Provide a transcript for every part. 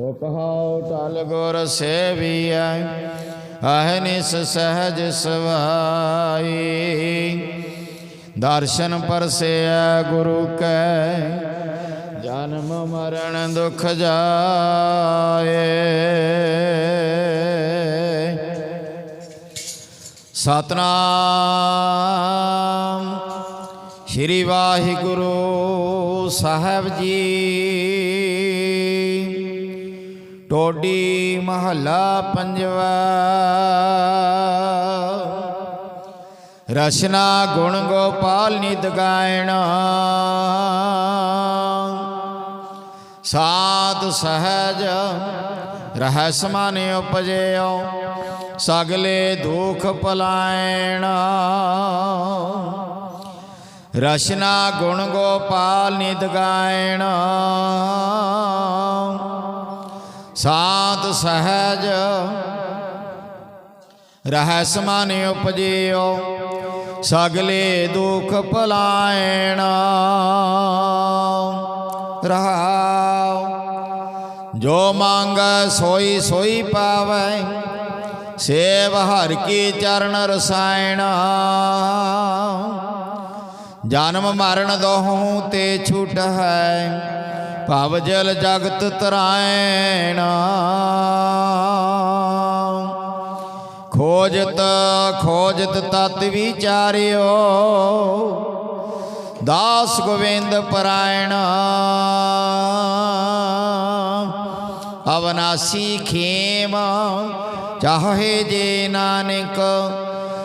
ਸੋ ਕਹਾਉ ਟਲ ਗੁਰ ਸੇਵੀਐ ਅਹਨਿਸ ਸਹਜ ਸਵਾਈ। ਦਰਸ਼ਨ ਪਰਸੇਐ ਗੁਰੂ ਕੈ, ਜਨਮ ਮਰਨ ਦੁਖ ਜਾਏ। ਸਤਨਾਮ ਸ਼੍ਰੀ ਵਾਹਿਗੁਰੂ ਸਾਹਿਬ ਜੀ। ਟੋਡੀ ਮਹੱਲਾ ਪੰਜਵਾ। ਰਸਨਾ ਗੁਣ ਗੋਪਾਲ ਨਿਤ ਗਾਇਣਾ। ਸਾਧ ਸਹਜ ਰਹਿ ਮਨ ਉਪਜਿਓ, ਸਗਲੇ ਦੁਖ ਪਲਾਇਣਾ। ਰਸਨਾ ਗੁਣ ਗੋਪਾਲ ਨਿਤ ਗਾਇਣਾ। ਸਾਧ ਸਹਿਜ। ਰਹਿ ਮਨ ਉਪਜਿਓ, ਸਗਲੇ ਦੁਖ ਪਲਾਇਣਾ। ਰਹਾਉ ਜੋ ਮੰਗੈ ਸੋਈ ਸੋਈ ਪਾਵੈ, ਸੇਵ ਹਰ ਕੀ ਚਰਨ ਰਸਾਇਣ। ਜਨਮ ਮਰਨ ਦੋਹੂ ਤੇ ਛੁਟ ਹੈ। ਭਵ ਜਲ ਜਗਤ ਤਰਾਇਣ। ਖੋਜਤ ਖੋਜਤ ਤਤ ਵਿਚਾਰਿਓ। ਦਾਸ ਗੋਵਿੰਦ ਪਰਾਇਣ। ਅਵਨਾਸੀ ਖੇਮ, ਚਾਹੇ ਜੇ ਨਾਨਕ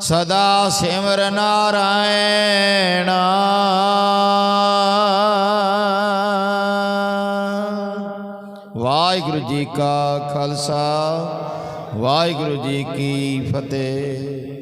ਸਦਾ ਸਿਮਰ ਨਾਰਾਇਣ। ਵਾਹਿਗੁਰੂ ਜੀ ਕਾ ਖਾਲਸਾ ਵਾਹਿਗੁਰੂ ਜੀ ਕੀ ਫਤਿਹ।